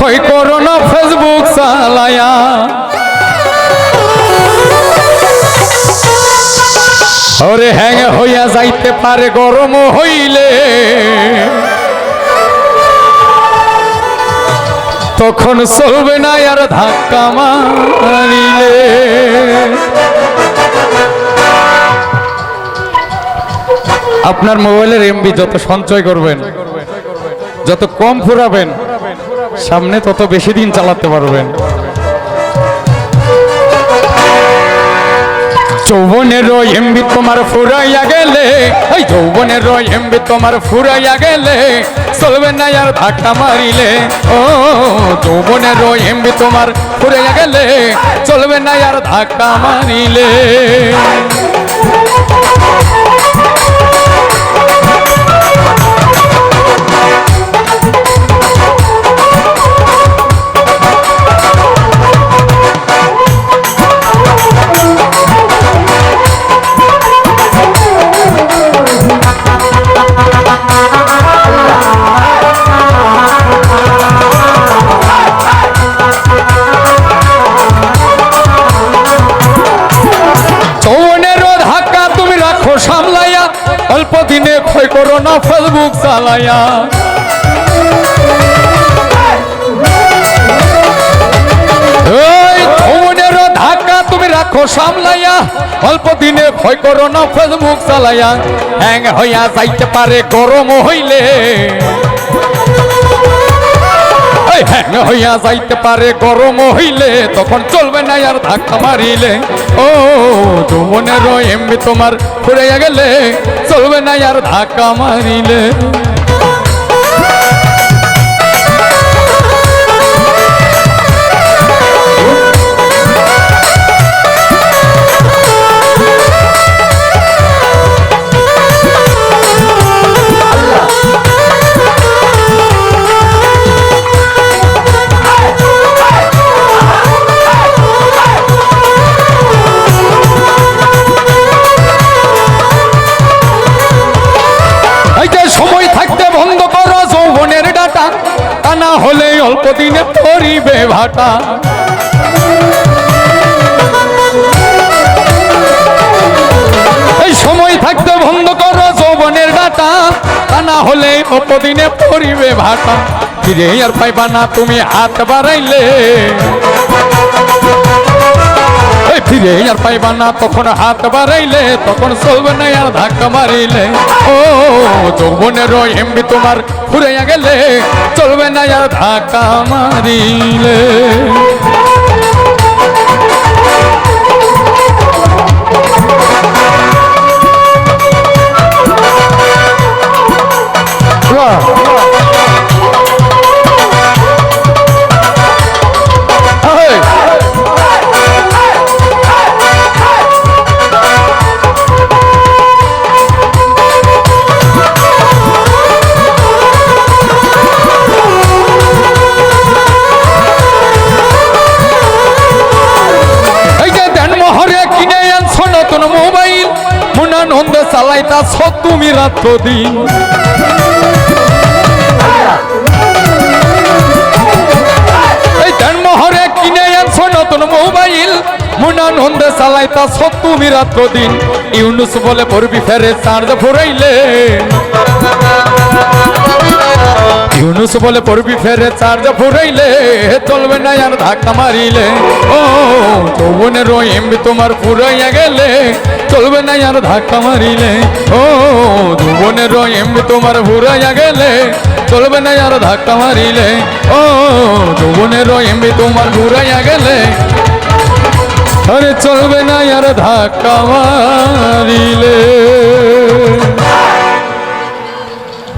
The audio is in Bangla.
কই করোনা ফেসবুক চালায়া? ওরে হ্যাং হইয়া যাইতে পারে, গরম হইলে। তখন চলবে না আর ধাক্কা মারিলে। আপনার মোবাইলের এমবি যত সঞ্চয় করবেন, যত কম ফুরাবেন সামনে তত বেশি দিন চালাতে পারবেন। যৌবনের এমবি তোমার ফুরাইয়া গেলে ওই যৌবনের এমবি তোমার ফুরাইয়া গেলে, চলবে না আর ধাক্কা মারিলে। ও যৌবনের এমবি তোমার ফুরাইয়া গেলে, চলবে না আর ধাক্কা মারিলে। ক্ষয় করো না ফেসবুক চালাইয়া এই যৌবনের ধাক্কা তুমি রাখো, সামলাইয়া। অল্প দিনে ভয় করো না ফেসবুক চালাইয়া। হ্যাং হইয়া যাইতে পারে, গরম হইলে। হইয়া যাইতে পারে, গরম হইলে তখন চলবে না আর ধাক্কা মারিলে। ও যৌবনের এমনি তোমার ফুরাইয়া গেলে, চলবে না আর ধাক্কা মারিলে। হলে ধরিবে ভাটা। সময় থাকতে বন্ধ করো যৌবনের ডাটা, তা না হলে অপদিনে দিনে পরিবে ভাটা। ফিরে আর পাইবা না, তুমি হাত বাড়াইলে। ফিরে আর পাইবা না, তখন হাত বাড়াইলে, তখন চলবে না আর ধাক্কা মারিলে ও, যৌবনের এমবি তোমার ফুরাইয়া গেলে, চলবে না আর ধাক্কা মারিলে Hey! চালাইতাছ তুমি রাত দিন। এই মহরে কিনে আনছো নতুন মোবাইল। মুনানন্দ চালাইতাছ তুমি রাত্র দিন। ইউনুস বলে পড়বি ফেরে চার্জ ফুরাইলে ইউনুস বলে পড়বি ফেরে, চার্জ ফুরাইলে, চলবে না আর ধাক্কা মারিলে। ও যৌবনের এমবি তোমার ফুরাইয়া গেলে, চলবে না আর ধাক্কা মারিলে। ও যৌবনের এমবি তোমার ফুরাইয়া গেলে, চলবে না আর ধাক্কা মারিলে। ও যৌবনের এমবি তোমার ফুরাইয়া গেলে, আরে চলবে না আর ধাক্কা মারিলে।